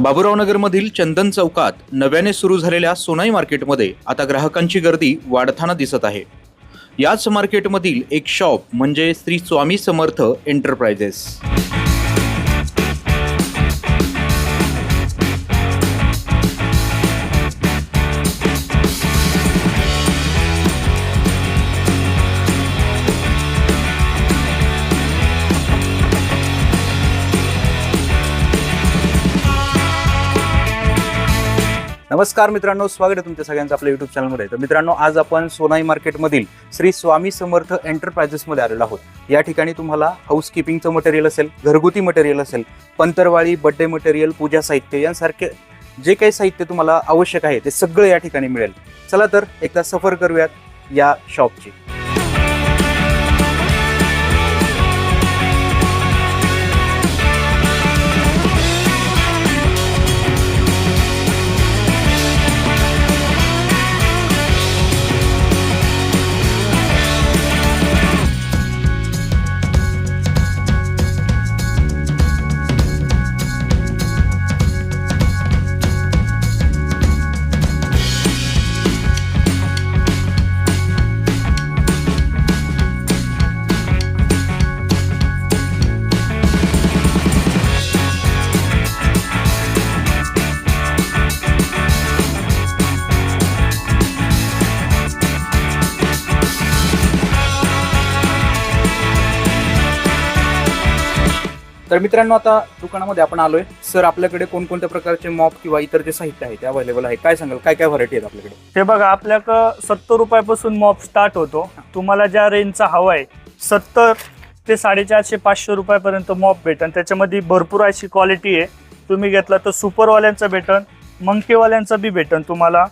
बाबुरावनगरमधील चंदन चौकात नव्याने सुरू झालेल्या सोनाई मार्केटमध्ये आता ग्राहकांची गर्दी वाढताना दिसत आहे. याच मार्केटमधील एक शॉप म्हणजे श्री स्वामी समर्थ एंटरप्राइजेस. नमस्कार मित्रांनो स्वागत आहे तुमच्या सगळ्यांचं आपल्या युट्यूब चॅनलमध्ये तर मित्रांनो आज आपण सोनाई मार्केटमधील श्री स्वामी समर्थ एंटरप्राइजेसमध्ये आलेलो आहोत. या ठिकाणी तुम्हाला हाऊसकीपिंगचं मटेरियल असेल घरगुती मटेरियल असेल पंतरवाळी बड्डे मटेरियल पूजा साहित्य यांसारखे जे काही साहित्य तुम्हाला आवश्यक आहे ते सगळं या ठिकाणी मिळेल. चला तर एकदा सफर करूयात या शॉपची तर मित्रांनो आता दुकानामध्ये आपण आलोय. सर आपल्याकडे कोणकोणत्या प्रकारचे मॉप किंवा इतर जे साहित्य आहे ते अवेलेबल आहे? काय सांगाल? काय काय व्हरायटी आहेत आपल्याकडे? हे बघा आपल्याकडं सत्तर रुपयापासून मॉप स्टार्ट होतो. तुम्हाला ज्या रेंजचा हवा आहे सत्तर ते साडेचारशे पाचशे रुपयापर्यंत मॉप भेटन. त्याच्यामध्ये भरपूर अशी क्वालिटी आहे. तुम्ही घेतला तर सुपरवाल्यांचं भेटन मंकेवाल्यांचं बी भेटन तुम्हाला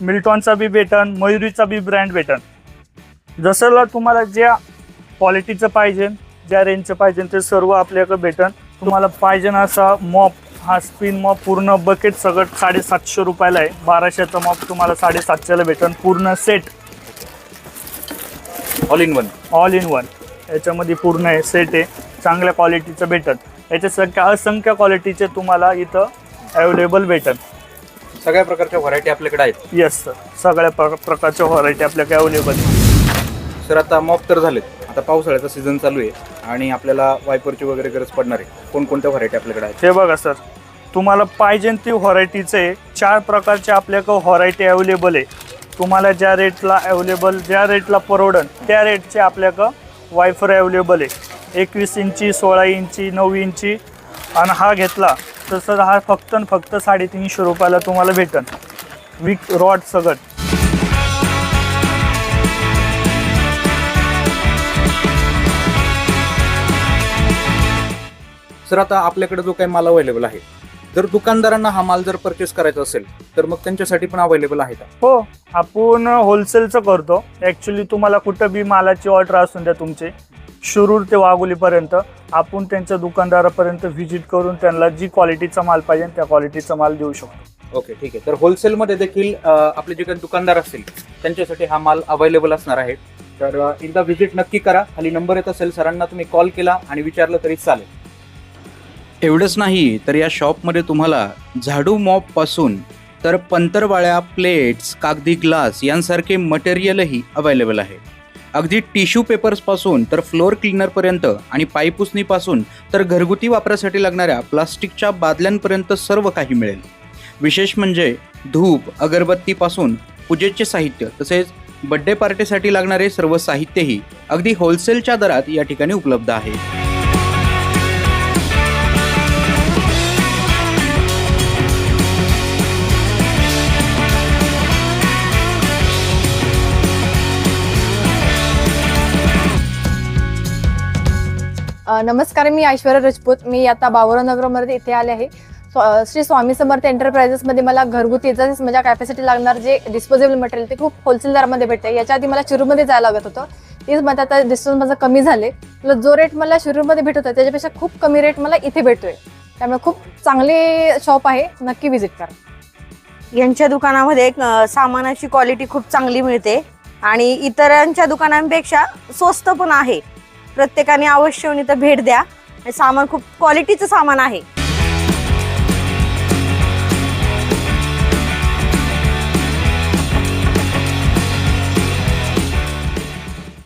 मिल्टॉनचा बी भेटन मयुरीचा बी ब्रँड भेटन. जसं तुम्हाला ज्या क्वालिटीचं पाहिजे ज्या रेंजचं पाहिजे ते सर्व आपल्याकडे भेटन. तुम्हाला पाहिजे असा मॉप हा स्पिन मॉप पूर्ण बकेट सगळं साडेसातशे रुपयाला आहे. बाराशेचा मॉप तुम्हाला साडेसातशेला भेटन. पूर्ण set all in one all in one याच्यामध्ये पूर्ण आहे सेट आहे. चांगल्या क्वालिटीचं भेटन. याच्या संख्या असंख्य क्वालिटीचे तुम्हाला इथं अवेलेबल भेटन. सगळ्या प्रकारच्या व्हरायटी आपल्याकडे आहेत. येस सर सगळ्या प्र प्रकारच्या व्हरायटी आपल्याकडे अवेलेबल सर आता मॉप तर झालेत. आता पावसाळ्याचा सीझन चालू आहे आणि आपल्याला वायपरची वगैरे गरज पडणार आहे. कोणकोणत्या व्हरायटी आपल्याकडे आहेत? हे बघा सर तुम्हाला पाहिजे ती व्हरायटीचे चार प्रकारचे आपल्याकडं व्हरायटी अवेलेबल आहे. तुम्हाला ज्या रेटला अवेलेबल ज्या रेटला परवडन त्या रेटचे आपल्याकडं वायफर अवेलेबल आहे. एकवीस इंची सोळा इंची नऊ इंची. आणि हा घेतला तर सर हा फक्त आणि फक्त साडेतीनशे रुपयाला तुम्हाला भेटन. विक रॉड सगट. सर आता आपल्याकडे जो काही माल अवेलेबल आहे जर दुकानदारांना हा माल जर परचेस करायचा असेल तर मग त्यांच्यासाठी पण अवेलेबल आहे का? हो आपण होलसेलचं करतो. ॲक्च्युली तुम्हाला कुठं बी मालाची ऑर्डर असून द्या तुमचे शिरूर ते वाघोलीपर्यंत आपण त्यांच्या दुकानदारापर्यंत व्हिजिट करून त्यांना जी क्वालिटीचा माल पाहिजे त्या क्वालिटीचा माल देऊ शकतो. ओके ठीक आहे. तर होलसेलमध्ये देखील अं, आपले जे काही दुकानदार असतील त्यांच्यासाठी हा माल अवेलेबल असणार आहे. तर अं, एकदा व्हिजिट नक्की करा. खाली नंबर येत असेल सरांना तुम्ही कॉल केला आणि विचारलं तरी चालेल. एवढंच नाही तर या शॉपमध्ये तुम्हाला झाडू मॉपपासून तर पंतरवाळ्या प्लेट्स कागदी ग्लास यांसारखे मटेरियलही अवेलेबल आहे. अगदी टिश्यू पेपर्सपासून तर फ्लोअर क्लीनरपर्यंत आणि पायपुसणीपासून तर घरगुती वापरासाठी लागणाऱ्या प्लास्टिकच्या बादल्यांपर्यंत सर्व काही मिळेल. विशेष म्हणजे धूप अगरबत्तीपासून पूजेचे साहित्य तसेच बड्डे पार्टीसाठी लागणारे सर्व साहित्यही अगदी होलसेलच्या दरात या ठिकाणी उपलब्ध आहे. नमस्कार मी ऐश्वर्या राजपूत. मी आता बावरनगरमध्ये इथे आले आहे. श्री स्वामी समर्थ एंटरप्राइजेसमध्ये मला घरगुती माझ्या कॅपॅसिटी लागणार जे डिस्पोजेबल मटेरियल ते खूप होलसेल दरामध्ये भेटते याच्या आधी मला शिरूरमध्ये जायला लागत होतं. तीच माझं आता डिस्टन्स माझं कमी झाले प्लस जो रेट मला शिरूरमध्ये भेटत होता त्याच्यापेक्षा खूप कमी रेट मला इथे भेटतोय. त्यामुळे खूप चांगले शॉप आहे. नक्की व्हिजिट करा. यांच्या दुकानामध्ये सामानाची क्वालिटी खूप चांगली मिळते. आणि इतरांच्या दुकानांपेक्षा स्वस्त पण आहे. प्रत्येकाने अवश्य इथं भेट द्या. हे सामान खूप क्वालिटीचं सामान आहे.